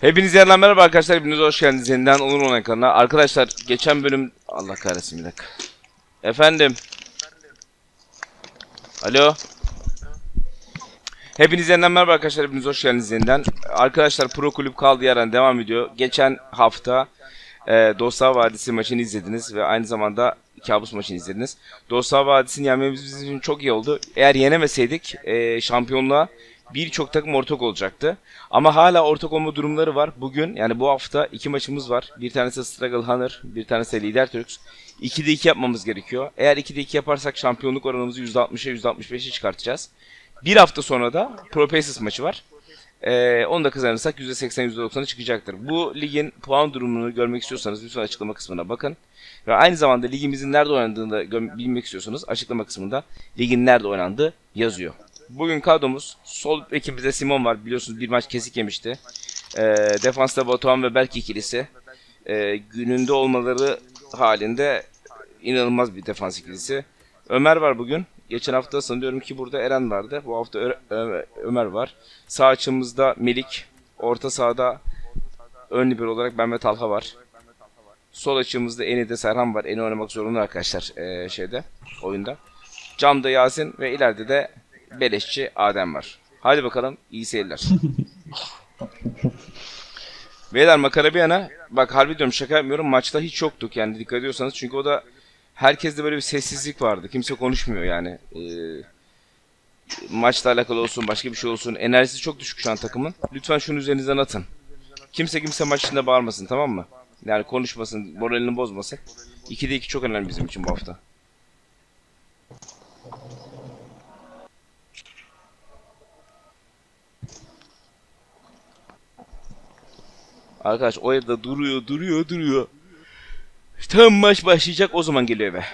Hepinize yerler merhaba arkadaşlar. Hepiniz hoş geldiniz yeniden Onur Online kanalına. Arkadaşlar geçen bölüm... Allah kahretsin bir dakika. Efendim. Alo. Hepinize yeniden merhaba arkadaşlar. Hepiniz hoş geldiniz yeniden. Arkadaşlar Pro Kulüp kaldığı yerden devam ediyor. Geçen hafta e, Dostlar Vadisi maçını izlediniz ve aynı zamanda kabus maçını izlediniz. Dostlar Vadisi'ni yenmemiz bizim için çok iyi oldu. Eğer yenemeseydik e, şampiyonluğa birçok takım ortak olacaktı. Ama hala ortak olma durumları var. Bugün yani bu hafta iki maçımız var. Bir tanesi Struggle Hunter, bir tanesi Lider Turks. 2'de 2 yapmamız gerekiyor. Eğer 2'de 2 yaparsak şampiyonluk oranımızı %60'a %65'e çıkartacağız. Bir hafta sonra da Pro Pacers maçı var. Ee, onu da kazanırsak %80 %90'a çıkacaktır. Bu ligin puan durumunu görmek istiyorsanız lütfen açıklama kısmına bakın. Ve aynı zamanda ligimizin nerede oynandığını da bilmek istiyorsanız açıklama kısmında ligin nerede oynandığı yazıyor. Bugün kadromuz sol ekibimizde Simon var biliyorsunuz bir maç kesik yemişti. Ee, defansta Batuhan ve Berk ikilisi. Ee, gününde olmaları halinde inanılmaz bir defans ikilisi. Ömer var bugün. Geçen hafta sanıyorum ki burada Eren vardı. Bu hafta Ö- Ö- Ömer var. Sağ açımızda Melik. Orta sahada ön libero olarak ben ve Talha var. Sol açımızda Eni'de Serhan var. Eni oynamak zorunda arkadaşlar ee, şeyde oyunda. Camda Yasin ve ileride de Beleşçi Adem var. Hadi bakalım iyi seyirler. Beyler makara bir yana bak harbi diyorum şaka yapmıyorum maçta hiç yoktuk yani dikkat ediyorsanız çünkü o da herkeste böyle bir sessizlik vardı. Kimse konuşmuyor yani. Ee, maçla alakalı olsun başka bir şey olsun enerjisi çok düşük şu an takımın. Lütfen şunu üzerinizden atın. Kimse kimse maç içinde bağırmasın tamam mı? Yani konuşmasın, moralini bozmasın. 2'de 2 çok önemli bizim için bu hafta. Arkadaş o evde duruyor, duruyor, duruyor. Tam maç başlayacak o zaman geliyor eve.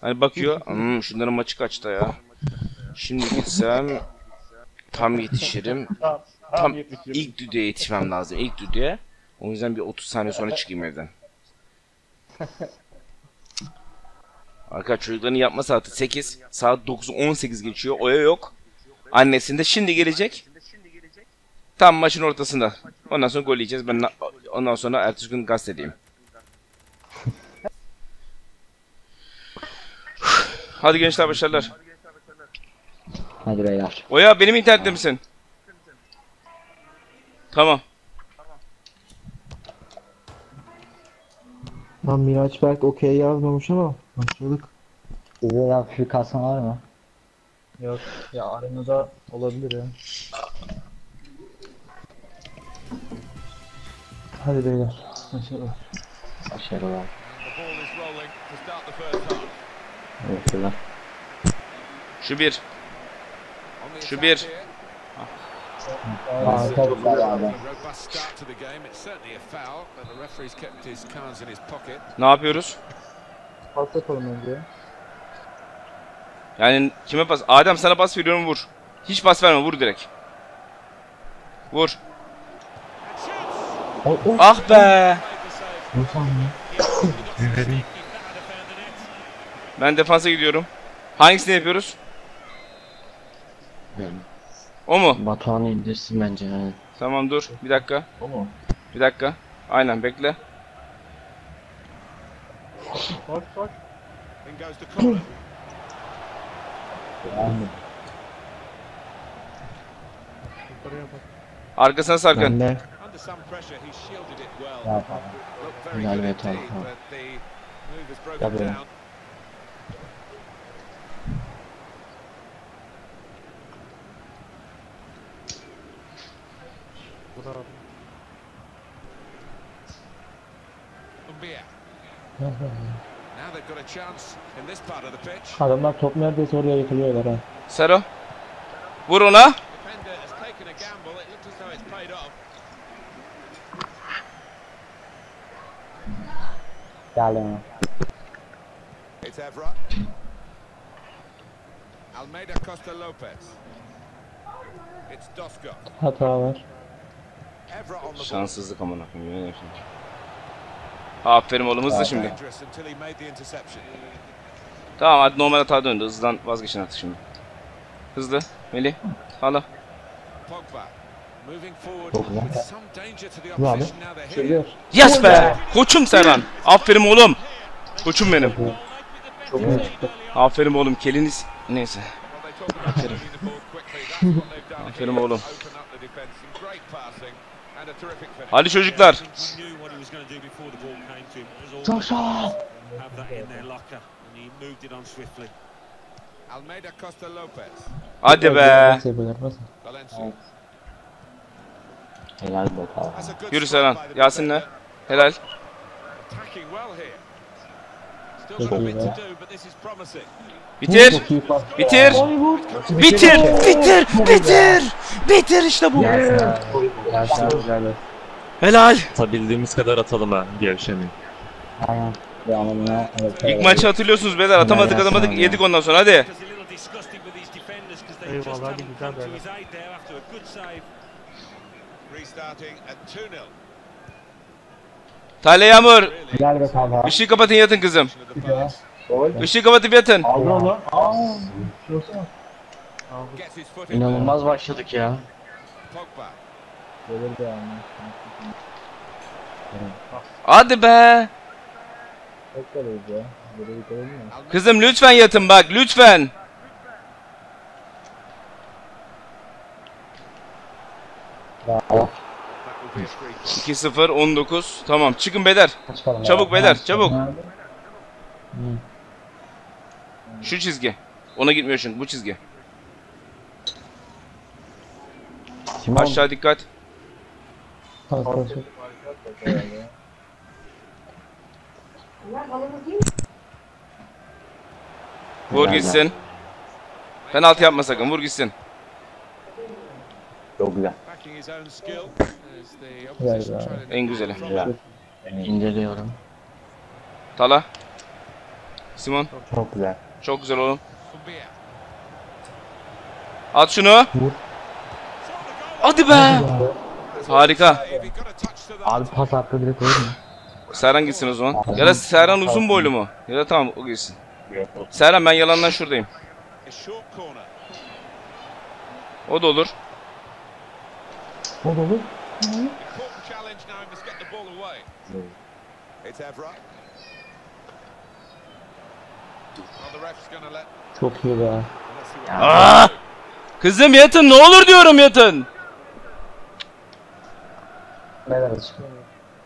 Hani bakıyor, hmm, şunların maçı kaçta ya. Şimdi gitsem tam yetişirim. Tam ilk düdüğe yetişmem lazım, ilk düdüğe. O yüzden bir 30 saniye sonra çıkayım evden. Arkadaş çocukların yapma saati 8. Saat 9'u 18 geçiyor. Oya yok. Annesinde şimdi gelecek. Tam maçın ortasında. Ondan sonra gol yiyeceğiz. Ben ondan sonra ertesi gün gazetedeyim. Hadi gençler başarılar. Hadi beyler. Oya benim internette misin? Tamam. Lan Miraç Berk okey yazmamış ama başladık. Sizde de kasma var mı? Yok ya arenada olabilir ya. The first half. Evet beyler. Şu bir. Şu bir. Aa, çok güzel abi. Ne yapıyoruz? Pas yapalım önce. Yani kime pas? Adem sana pas veriyorum vur. Hiç pas verme vur direkt. Vur. Oh, oh. Ah be. Ben defansa gidiyorum. Hangisini yapıyoruz? O mu? Batuhan'ı indirsin bence yani. Tamam dur. Bir dakika. O mu? Bir dakika. Aynen bekle. Bak bak. Arkasına sarkın. Ben de. Under some pressure, he shielded it well. Ya, Looked very good indeed, but the move has broken down. Now they've got a chance in this part of the pitch. Adamlar top neredeyse oraya yıkılıyorlar ha. Sero. Vur ona. Defender has taken a gamble. It looks as though it's paid off. Yana. It's Evra. Almeida Costa Lopez. It's Dosko. Hata var. Evra on the ball. Şanssızlık amına koyayım. yemin ederim. Aferin oğlum hızlı şimdi. Tamam hadi normal hata döndü. Hızdan vazgeçin artık şimdi. Hızlı. Melih. Hala. Pogba. Bu abi. Yes be! Koçum Serhan. Aferin oğlum. Koçum benim. Çok iyi çıktı. Aferin oğlum. Keliniz. Neyse. Aferin here. oğlum. Hadi çocuklar. Lopez. Hadi be. Nasıl yapıyorlar? Nasıl? Valencia. Helal be Talha. That's a good Yürü Serhan. Yasin'le. Helal. Çok iyi be. Bitir. Bitir. Bitir. Bitir. Bitir. Bitir işte bu. Helal. Helal. Atabildiğimiz kadar atalım ha gevşemeyin. Aynen. İlk maçı hatırlıyorsunuz beyler. Atamadık atamadık. Yedik ondan sonra hadi. Eyvallah, hadn't güzel come to böyle. his aid there after a good save. Restarting at 2-0. Tale Yağmur. Helal be Talha. Işığı kapatın yatın kızım. Işığı kapatıp yatın. Aldı onu. İnanılmaz başladık ya. Hadi be. Kızım lütfen yatın bak lütfen. Bravo. that will be a free kick. 2-0 19. Tamam çıkın. Çıkalım Çabuk ya. beyler çabuk. Hı. Şu çizgi. Ona gitmiyor çünkü bu çizgi. Aşağı dikkat. Vur gitsin. Penaltı yapma sakın vur gitsin. Çok güzel. Backing his own skill as the opposition Be. trying to En güzeli. Helal. İnceliyorum. Tala. Simon. Çok güzel. Çok güzel oğlum. At şunu. Hadi be. Harika. Abi pas hakkı bile koyur mu? Serhan gitsin o zaman. Ya da Serhan uzun boylu mu? Ya da tamam o gitsin. Serhan ben yalandan şuradayım. O da olur. O let. Çok iyi be. Aa! Kızım yatın ne olur diyorum yatın.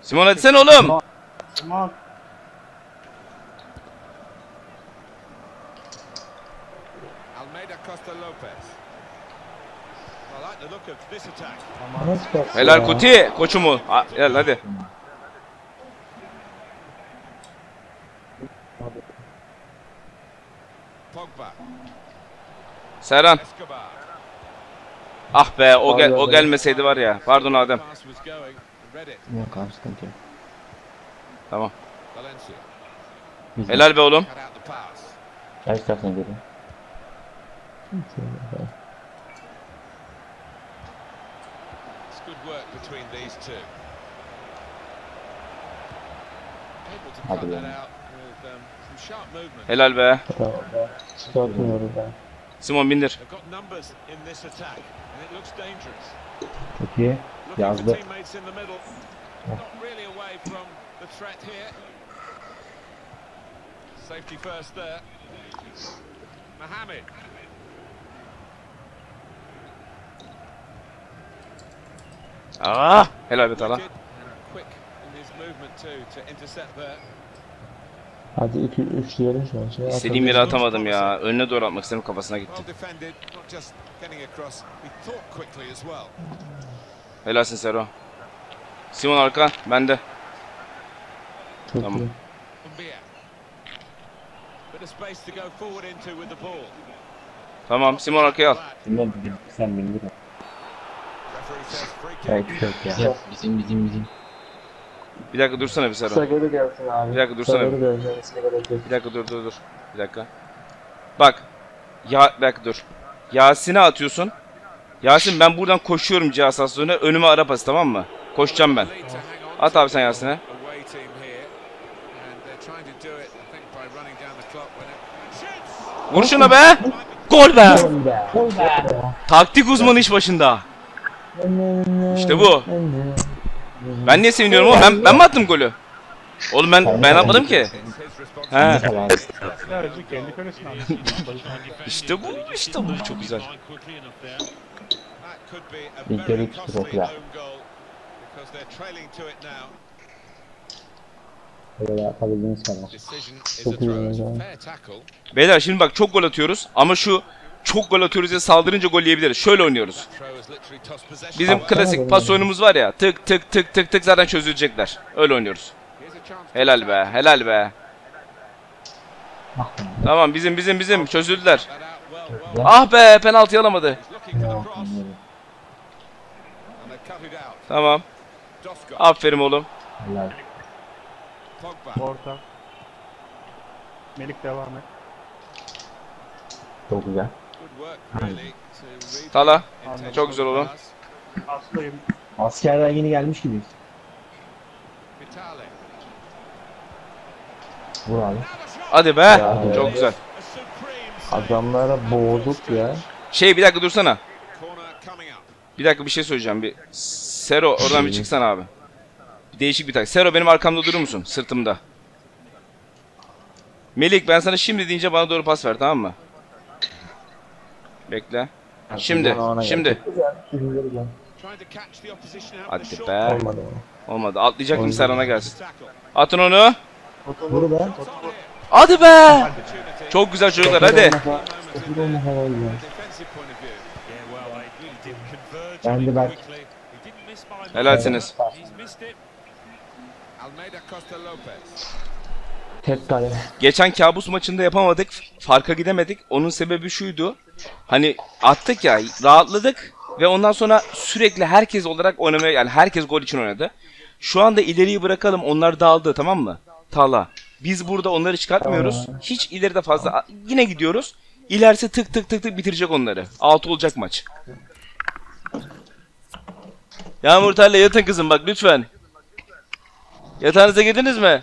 Simon hadi sen oğlum. Almeida Costa Lopez. I like the look of this attack. Nasıl pas Helal ya? Kuti. Koçumu. Ha, Gel hadi. Pogba. Serhan. Ah be o gel o gelmeseydi var ya. Pardon Adem. Yok abi sıkıntı yok. Tamam. Güzel. Helal be oğlum. Cut out the pass. Gel istersen geri. It's good work between these two. Able to Hadi cut that lan. out with um, some sharp movement. Helal be. Bravo be. Be. Simon bindir. Çok iyi. Yazdı. Safety first there. Mohamed. Aa! Helal be Tala. Hadi 2 3 diyelim şu an. Şey İstediğim yere atamadım ya. Önüne doğru atmak istedim kafasına gitti. Helalsin Sero. Simon arka. Bende. Çok Tamam. iyi. Kumbia. Bit of space to go forward into with the ball. Tamam. Simon arkaya al. Simon sen bindir. Belki yok ya. Bizim bizim bizim. Bir dakika dursana bir Sero. Sagari gelsin abi. Bir dakika dursana. Yok. Bir dakika dur dur dur. Bir dakika. Bak. Ya bir dakika dur. Yasin'e atıyorsun. Yasin ben buradan koşuyorum cihaz hastasyonuna. Önüme ara pası tamam mı? Koşacağım ben. At abi sen Yasin'e. Vur şuna be. Gol be. Gol be. Gol be. Taktik uzmanı iş başında. İşte bu. Ben niye seviniyorum oğlum? Ben, ben mi attım golü? Oğlum ben ben atmadım ki. He. İşte bu, işte bu çok güzel. Very kere costly çok güzel. Böyle yapabildiğiniz kadar. Çok iyi oynadı. Beyler şimdi bak çok gol atıyoruz ama şu çok gol atıyoruz diye saldırınca gol yiyebiliriz. Şöyle oynuyoruz. Bizim klasik pas oyunumuz var ya. Tık tık tık tık tık zaten çözülecekler. Öyle oynuyoruz. Helal be, helal be. Tamam bizim bizim bizim çözüldüler. Ah be penaltı alamadı. Tamam. Aferin oğlum. Helal. Orta. Melik devam et. Çok güzel. Tala. Çok güzel pass. Hastayım. Askerden yeni gelmiş gibiyiz. Vur abi. Hadi be. Ya. Çok güzel. A supreme Adamlara boğduk ya. Şey bir dakika dursana. Bir dakika bir şey söyleyeceğim. Bir Sero oradan bir çıksana abi. Bir değişik bir tak. Sero benim arkamda durur musun? Sırtımda. Melik ben sana şimdi deyince bana doğru pas ver tamam mı? Bekle. Şimdi. Şimdi. Hadi be. Olmadı. Olmadı. Atlayacaktım Serhan'a gelsin. Atın onu. Vur be. Hadi be. Çok güzel çocuklar hadi. Ben de bak. Helalsiniz. Almeida Costa Lopez. Tek kale. Geçen kabus maçında yapamadık. Farka gidemedik. Onun sebebi şuydu. Hani attık ya rahatladık ve ondan sonra sürekli herkes olarak oynamaya yani herkes gol için oynadı. Şu anda ileriyi bırakalım. Onlar dağıldı tamam mı? Tala. Biz burada onları çıkartmıyoruz. Hiç ileride fazla yine gidiyoruz. İlerisi tık tık tık tık bitirecek onları. 6 olacak maç. Yağmur Terle yatın kızım bak lütfen. Yatağınıza girdiniz mi?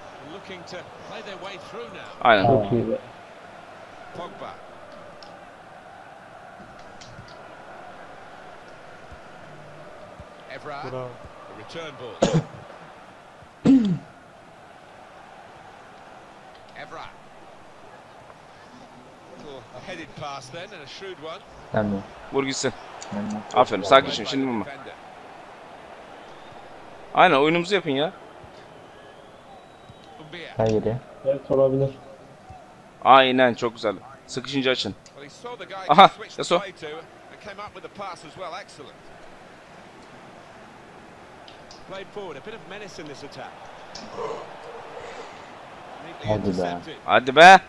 looking to play their way through now. Aynen. Çok iyi. Pogba. Evra, Bravo. a return ball. Evra. Little headed pass then and a shrewd one. De. Vur gitsin. Aferin. Sakin şimdi. Şimdi vurma. Aynen oyunumuzu yapın ya. Hayır. Evet olabilir. Aynen çok güzel. Sıkışınca açın. Aha. Neatly Hadi be. Hadi be.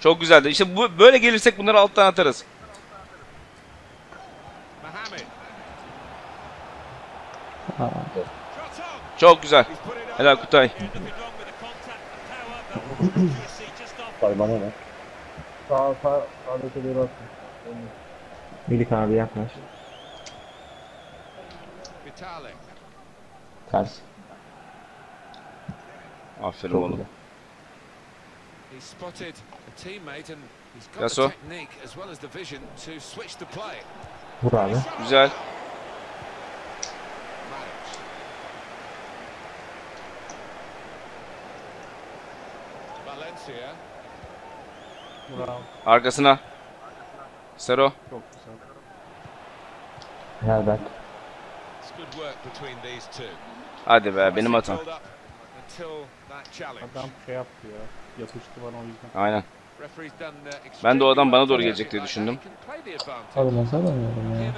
Çok güzeldi. İşte bu böyle gelirsek bunları alttan atarız. Çok güzel. Helal Kutay. Bana bak. Sağ sağ sağdaki doğru atın. Melik abi yaklaş. Vitali. Ters. Aferin Çok oğlum. güzel. He spotted a teammate and he's got the technique as well as the vision to switch the play. Vur abi. Güzel. Bravo. Arkasına. Sero. Çok güzel. Helal. Hadi be benim hatam. Adam şey yaptı ya. Yapıştı bana o yüzden. Aynen. Ben de o adam bana doğru gelecek diye düşündüm. nasıl alamıyorum Here ya.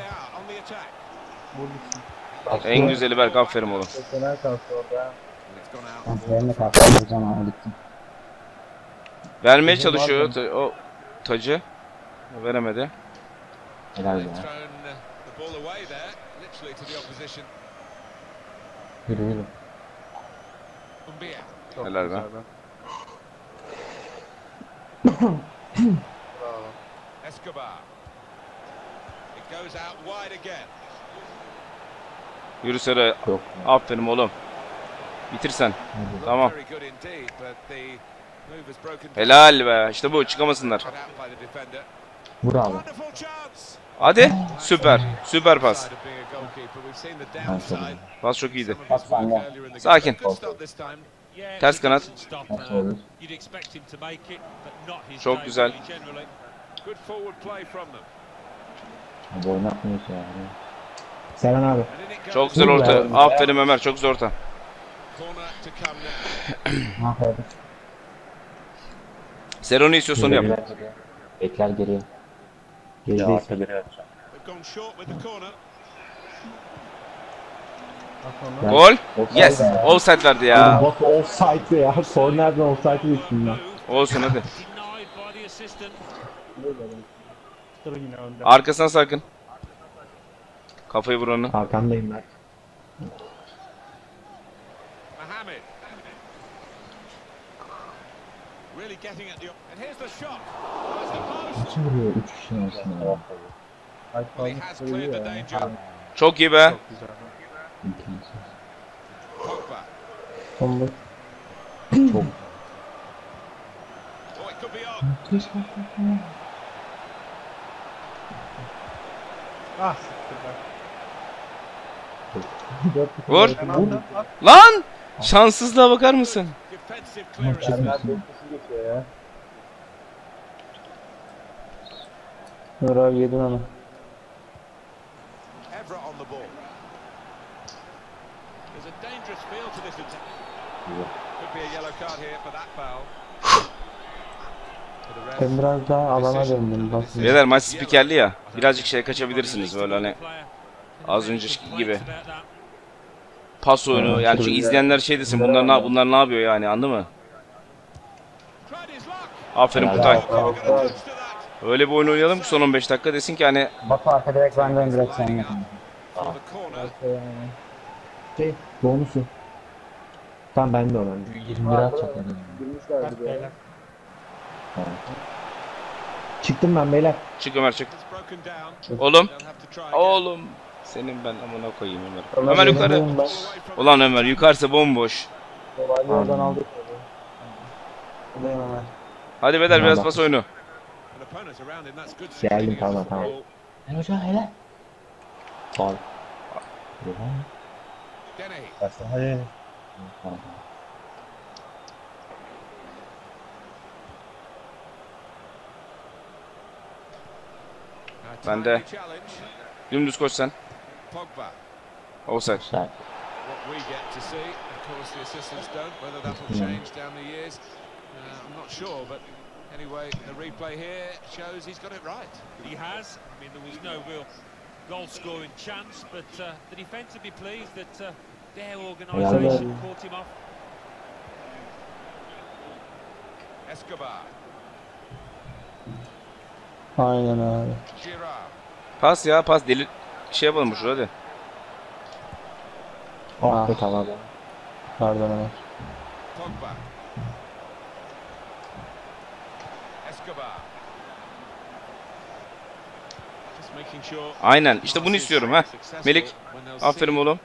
En güzeli Berk aferin oğlum. Çok fena kalktı orada. And it's gone out. Benimle kalktım Vermeye çalışıyor ta- o tacı. Veremedi. Helal They've be. thrown the ball away there. position. Yürü yürü. Çok Helal be. güzel Bravo. Escobar. It goes out wide again. Yürü Sera. Yok. Aferin oğlum. Bitirsen. Tamam. Very good indeed, but the Helal be. İşte bu çıkamasınlar. Vur abi. Hadi. Süper. Süper pas. Pas çok iyiydi. Pas Sakin. Ters kanat. Çok güzel. Abi yani. Abi. Çok güzel orta. Aferin Ömer. Çok güzel orta. Corner Sera onu istiyorsa onu yap. Bekler geriye. Geriye. İse geriye atacağım. Gol. Offside Yes. Offside verdi ya. Bak offside ya. Kornerden offside düştüm ben. Olsun hadi. Arkasına sakın. Kafayı vur onu. Arkandayım ben. Mohamed. Really getting at the. And here's the shot. There's the post. Kim vuruyor? Üç kişinin arasında. Çok iyi be. Çok. Çok. Oh. Ah. Vur. Lan! Şanssızlığa bakar mısın? Defensive clearance. Dörtlüsü geçiyor ya. Nur abi yedin onu. Evra on the ball. There's a dangerous feel to this attack. Could be a yellow card here for that foul. For the ref. Ben biraz daha alana döndüm. Basın. Beyler maç spikerli ya. Birazcık şey kaçabilirsiniz böyle hani az önceki gibi. Pas oyunu yani çünkü izleyenler şey desin bunlar ne, bunlar ne yapıyor yani anladın mı? Aferin. Kutay. Öyle bir oyun oynayalım ki son 15 dakika desin ki hani Batu arka direkt benden direkt sen yap. For the corner. Şey bonusu. Tamam ben de olan. 20 lira atacak. Çıktım ben beyler. çık Ömer çık. Oğlum. Oğlum. Senin ben amına koyayım Ömer. Ömer yukarı. Ömer. Away from Ulan Ömer yukarısı bomboş. Dolaylı oradan aldık. Buradayım Ömer. Hadi beyler biraz pas oyunu. Geldim, tamam, tamam. Ben hocam hele. Faul. Dennehy. Hayır. Now, Ben de. Dümdüz koş sen. Pogba. Offside. Güzel. What we get to see, of course, the assistants don't. Whether that will change down the years, uh, I'm not sure. But anyway, the replay here shows he's got it right. He has. I mean, there was no real goal-scoring chance, but uh, the defence would be pleased that uh, their organisation caught him off. Escobar. Aynen abi. Giroud. Pas ya pas deli şey yapalım bu şurada hadi. Ah be tamam. Pardon Ömer. Pogba. Escobar. Just making sure. Aynen işte bunu istiyorum ha. Melik aferin oğlum.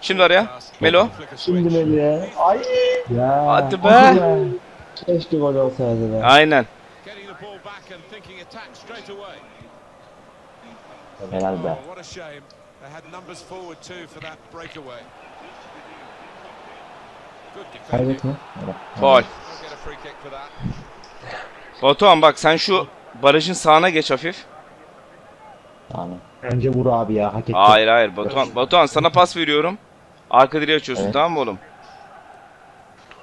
Şimdi araya. Melo. Şimdi. Melih'e. Ay. Ya. Hadi be. Keşke gol olsaydı be. Aynen. Getting the ball back and thinking attack straight away. Helal be. Oh, defending. Kaybetme. Faul. Batuhan bak sen şu barajın sağına geç hafif. Tamam. Önce vur abi ya hak etti. Hayır hayır Batuhan. Batuhan sana pas veriyorum. Arka direği açıyorsun Evet. tamam mı oğlum?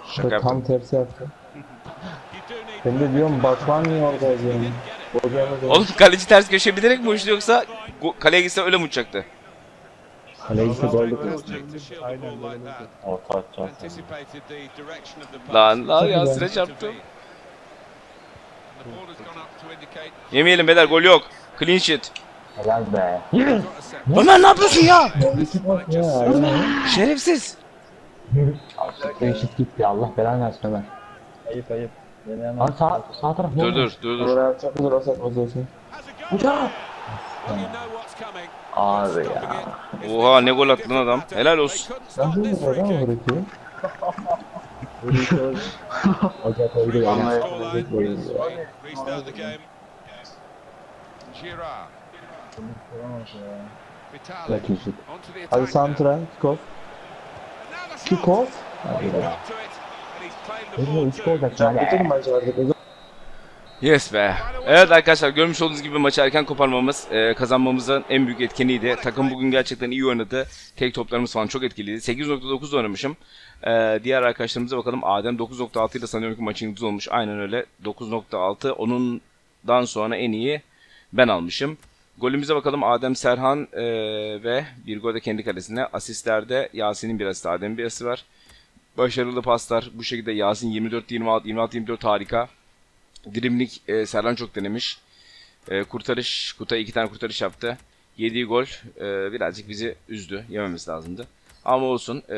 Şaka Tam yaptım. tersi yaptı. You do need Ben de diyorum Batuhan niye orada yazıyor? Oğlum kaleci ters köşe bilerek mi uçtu yoksa kaleye gitse öyle mi uçacaktı? Kaleye gitse gol de Aynen, böyle. Orta pass. Lan lan ya sıra çarptım. Yemeyelim beyler gol yok. Clean sheet. Helal be. Ömer ne yapıyorsun ya? Şerefsiz. Eşit gitti Allah belanı versin Ömer. Ayıp ayıp. Lan sağ, sağ taraf ne Dur dur dur dur. Oraya çok güzel olsa olsun. Coming. Abi ya. Oha, ne gol attı lan different adam. Helal olsun. couldn't stop this free kick. Hoca koydu ya. Scoreline 3-3. Restart the game. Girard. Vitali. Bak eşit. Onto the Hadi. Santra, Kikov. Kikov. shot. He's got to it, and he's played the Ezme ball 3 too. gol olacaksın Bütün hadi. maçı artık. Yes be. Evet arkadaşlar görmüş olduğunuz gibi maçı erken koparmamız e, kazanmamızın en büyük etkeniydi. Takım bugün gerçekten iyi oynadı. Tek toplarımız falan çok etkiliydi. 8.9 oynamışım. E, diğer arkadaşlarımıza bakalım. Adem 9.6 ile sanıyorum ki maçın yıldızı olmuş. Aynen öyle. 9.6 onundan sonra en iyi ben almışım. Golümüze bakalım. Adem Serhan e, ve bir gol de kendi kalesine. Asistlerde Yasin'in bir asisti, Adem'in bir asisti var. Başarılı paslar. Bu şekilde Yasin 24-26, 26-24 harika. Dilimlik e, Serhan çok denemiş. E, kurtarış, Kutay iki tane kurtarış yaptı. Yediği gol e, birazcık bizi üzdü. Yememiz lazımdı. Ama olsun. E,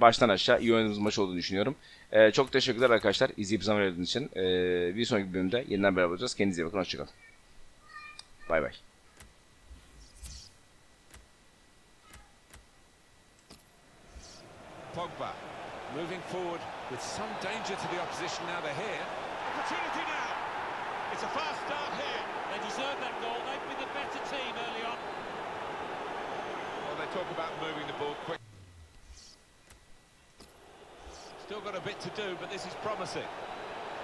baştan aşağı iyi oynadığımız maç olduğunu düşünüyorum. E, çok teşekkürler arkadaşlar izleyip zaman ayırdığınız için. E, bir sonraki bölümde yeniden beraber olacağız. Kendinize iyi bakın. Hoşçakalın. Bay bay. Pogba moving forward with some danger to the opposition now they're here. Opportunity now. It's a fast start here. They deserve that goal. They've been the better team early on. Well, they talk about moving the ball quick. Still got a bit to do, but this is promising.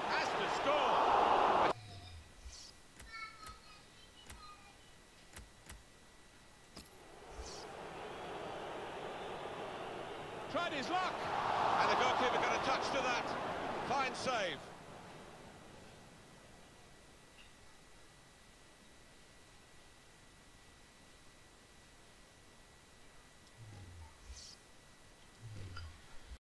Has to score.